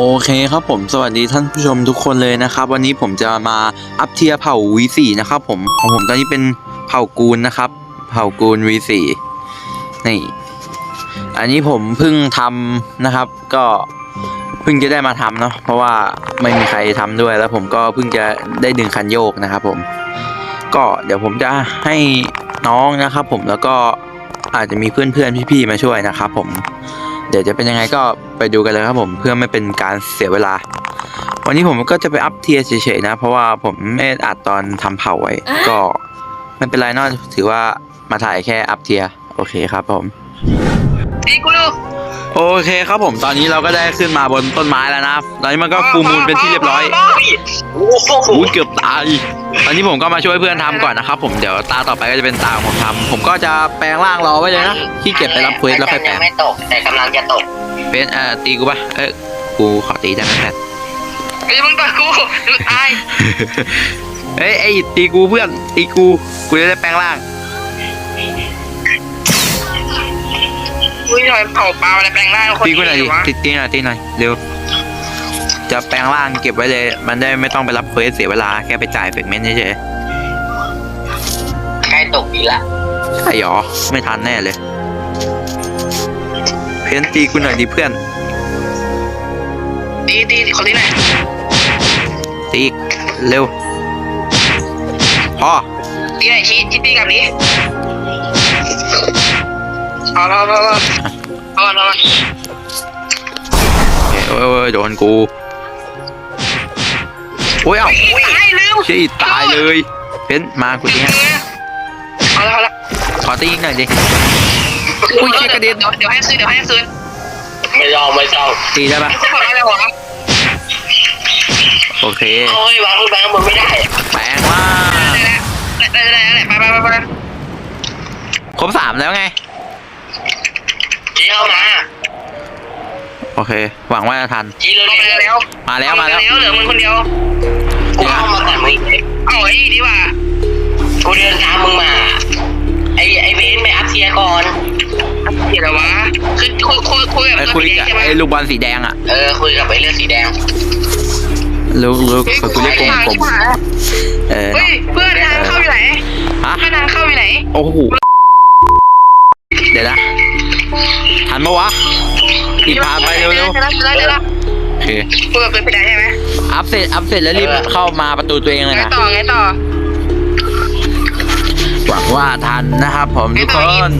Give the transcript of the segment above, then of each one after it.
โอเคครับผมสวัสดีท่านผู้ชมทุกคนเลยนะครับ วันนี้ผมจะมาอัพเทียเผ่า V4 นะครับผมของผมตอนนี้เป็นเผ่ากูลนะครับ เผ่ากูล V4 นี่ อันนี้ผมเพิ่งทำนะครับ ก็เพิ่งจะได้มาทำเนาะเพราะว่าไม่มีใครทำด้วยแล้วผมก็เพิ่งจะได้ดึงคันโยกนะครับผม ก็เดี๋ยวผมจะให้น้องนะครับ ผมแล้วก็อาจจะมีเพื่อนๆพี่ๆมาช่วยนะครับ ผม เดี๋ยวจะเป็นยังไงก็ไปดูกันเลยครับผมเพื่อไม่เป็นการเสียเวลา วันนี้ผมก็จะไปอัพเทียร์เฉยๆนะ เพราะว่าผมไม่ได้อัดตอนทำเผาไว้ ก็ไม่เป็นไรเนอะถือว่ามาถ่ายแค่อัพเทียร์โอเคครับผมตีกูดู โอเคครับผมตอนนี้เราก็ได้ขึ้นมาบนต้นไม้แล้วนะตอนนี้มันก็ฟูลมูลเป็นที่เรียบร้อยโอ้โหอุ้ยเกือบตายตอนนี้ผมก็มาช่วยเพื่อนทำก่อนนะครับผมเดี๋ยวตาต่อไปก็จะเป็นตาของผมทำผมก็จะแปลงร่างรอไว้เลยนะขี้เกียจไปรับเควสแล้วค่อยแปลยังงไม่ตกแต่กำลังจะตกเป็นเอ่อตีกูปะเอ้ยกูขอตีได้ไหมแพทไอ้มึงต่อยกูดูตายเฮ้ยไอ้ตีกูเพื่อนตีกูกูจะได้แปลงร่าง อุ้ยทำไมเผาปลาอะไรแปลงร่างคนตีกูหน่อยดิวะตีตีหน่อยตีหน่อยเร็วจะแปลงร่างเก็บไว้เลย มันได้ไม่ต้องไปรับเควสเสียเวลาแค่ไปจ่ายเฟกเมนต์เฉยใกล้ตกอีละๆใช่หรอไม่ทันแน่เลย เพ้นตีกูหน่อยดิเพื่อนตีตีขอตีหน่อยตีอีกเร็วพอตีหน่อยชี้ชี้ตีกลับนี้ เอาเอาเอาเอาเอาเอาเอาโอเคโอ้ยโอ้ยโดนกูโอ้ยเอ้าอุ้ยตายเร็วชี้ตายเลยเพี้นมากูตีให้เอาละเอาละขอตีอีกหน่อยดิอุ้ยกระเด็นเดี๋ยวให้คืนเดี๋ยวให้คืนไม่ยอมไม่ยอมตีได้ปะให้คืนก่อนอะไรวะโอเคโอ้ยวางขึ้นไปข้างบนไม่ได้แปลงร่าได้แล้ได้แล้วได้แล้วไปไปไปไปครบสามแล้วไง จีเข้ามาโอเค หวังว่าจะทัน จีเร็วเอาไปเร็วแล้วมาแล้วมาแล้วเหลือมึงคนเดียวกูเข้ามาก่อนมึงเอาไอ้ดีว่ากูเดินตามมึงมา ไอไอเบนไปอัพเทียร์ก่อนเดี๋ยววะคือคุยคุยคุยกับไอ้ตัวคุยสีแดกับงใช่ไหมไอ้ลูกบอลสีแดงอะเออคุยกับไอเรื่องสีแดงลูกลูกคุยเรียกกลมกลมเออเฮ้ยเพื่อนทางเข้าอยู่ไหนฮะเพื่อนทางเข้าอยู่ไหนโอ้โหเดี๋ยวนะทันปะวะ อีกพาไปเร็วเร็วเร็วเร็วเร็วๆโอเคคุยกับตัวสีแดงใช่ไหมอัพเสร็จอัพเสร็จแล้วรีบเข้ามาประตูตัวเองเลยไงนะต่อไงต่อ หวังว่าทันนะครับผมทุกคน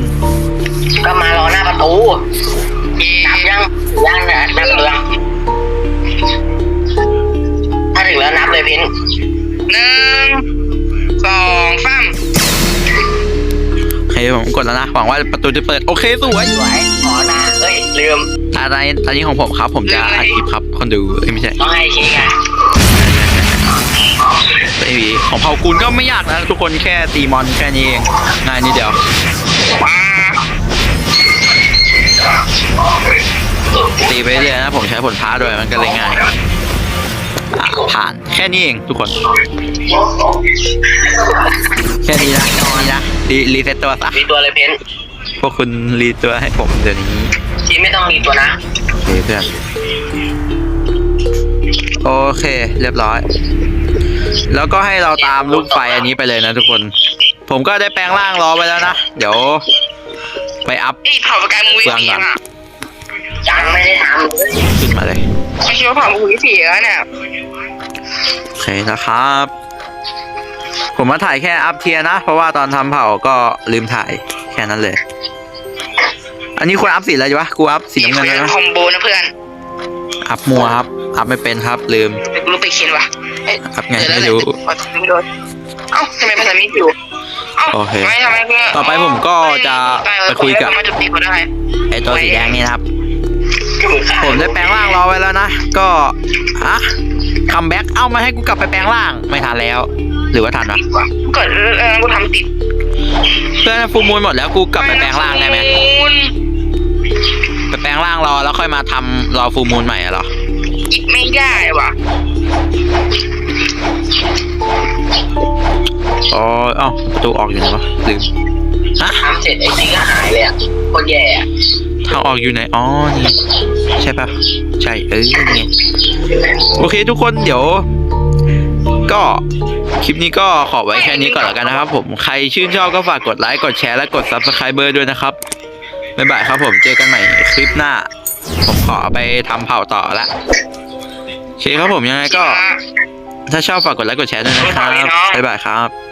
ก็มารอหน้าประตูนับยังยังนะนับเรื่อง ผมกดแล้วนะ หวังว่าประตูจะเปิด โอเคสวย สวยขอหน้าเอ้ยลืมตอนนี้ตอนนี้ของผมครับ ผมจะอัดคลิปครับ คนดูเอ้ยไม่ใช่ต้องให้ชี้กันไม่มีของเผากูลก็ไม่ยากนะทุกคนแค่ตีมอนแค่นี้เองง่ายนิดเดียวว้าตีไปเรื่อยๆนะผมใช้ผลพ้าด้วยมันก็เลยง่าย อะผ่านแค่นี้เองทุกคน แค่นี้นะแค่นี้นะรีรีเซ็ตตัวซะมีตัวเลยเพนพวกคุณรีตัวให้ผมเดี๋ยวนี้ชี้ไม่ต้องมีตัวนะโอเคเพื่อนโอเค เรียบร้อย แล้วก็ให้เราตามลูกไฟอันนี้ไปเลยนะทุกคน ผมก็ได้แปลงร่างรอไว้แล้วนะ เดี๋ยว ไปอัพไอ้เผาประกายมึงวิสีอะยังไม่ได้ทำขึ้นมาเลย ไม่คิดว่าเผามึงวิสีแล้วเนี่ย โอเคนะครับ ผมมาถ่ายแค่อัพเทียร์นะ เพราะว่าตอนทำเผาก็ลืมถ่ายแค่นั้นเลย อันนี้ควรอัพสีอะไรดีวะกูอัพสีน้ำเงินเลยนะ คอมโบนะเพื่อนอัพมัวครับ อัพไม่เป็นครับลืมเดี๋ยวกูรู้ไปเขียนวะเอ๊ะอัพไงเดี๋ยวไม่แล้วรู้ไม่โดนเอ้าทำไมภาษาไม่อยู่เอ้าโอเคไม่ทำไมเพื่อนต่อไปผมก็จะไปคุยกับมาจุดตีเขาได้ ไอตัวสีแดงนี่นะครับ ผมได้แปลงร่างรอไว้แล้วนะ ก็อะคัมแบ็กเอ้ามาให้กูกลับไปแปลงร่าง ไม่ทันแล้ว หรือว่าทันวะเกิดเออกูทำติด เพื่อนฟูลมูลหมดแล้วกูกลับไปแปลงร่างได้ไหมมูลไปแปลงร่างรอแล้วค่อยมาทำรอฟูลมูลใหม่อะเหรออีกไม่ได้ว่ะอ๋อเอ้าประตูออกอยู่ไหนวะลืมฮะทำเสร็จไอ้ชี้ก็หายเลยอะโคตรแย่อะ ทางออกอยู่ไหน อ๋อ นี่ ใช่ปะใช่ เออนี่โอเคทุกคนเดี๋ยว ก็คลิปนี้ก็ขอไว้แค่นี้ก่อนแล้วกันนะครับ ผมใครชื่นชอบก็ฝากกดไลค์กดแชร์และกด subscribe ด้วยนะครับบ๊ายบายครับผมเจอกันใหม่คลิปหน้า ผมขอไปทำเผาต่อละโอเคครับผมยังไงก็ ถ้าชอบฝากกดไลค์กดแชร์ด้วยนะครับบ๊ายบายครับ